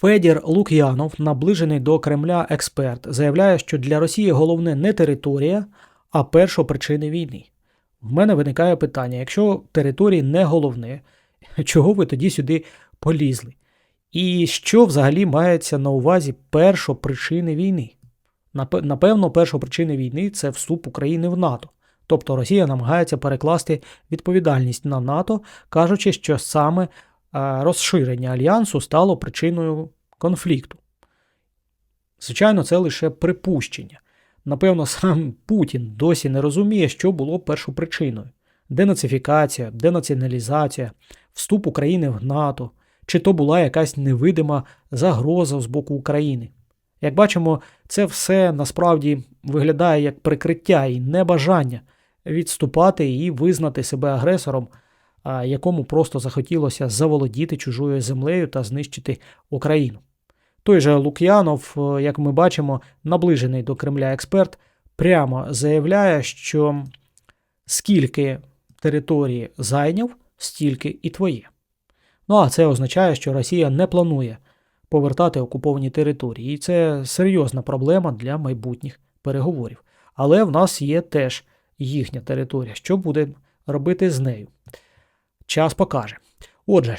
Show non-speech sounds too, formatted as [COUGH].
Федір Лук'янов, наближений до Кремля експерт, заявляє, що для Росії головне не територія, а першопричини війни. В мене виникає питання: якщо території не головне, [LAUGHS] чого ви тоді сюди полізли? І що взагалі мається на увазі першопричини війни? Напе- Напевно, першопричини війни це вступ України в НАТО. Тобто Росія намагається перекласти відповідальність на НАТО, кажучи, що саме розширення альянсу стало причиною конфлікту. Звичайно, це лише припущення. Напевно, сам Путін досі не розуміє, що було першопричиною: денацифікація, денаціоналізація, вступ України в НАТО, чи то була якась невидима загроза з боку України. Як бачимо, це все насправді виглядає як прикриття і небажання відступати і визнати себе агресором, якому просто захотілося заволодіти чужою землею та знищити Україну. Той же Лук'янов, е, як ми бачимо, наближений до Кремля експерт, прямо заявляє, що скільки території зайняв, стільки і твоє. Ну а це означає, що Росія не планує повертати окуповані території. І це серйозна проблема для майбутніх переговорів. Але в нас є теж їхня територія. Що буде робити з нею? Час покаже. Отже,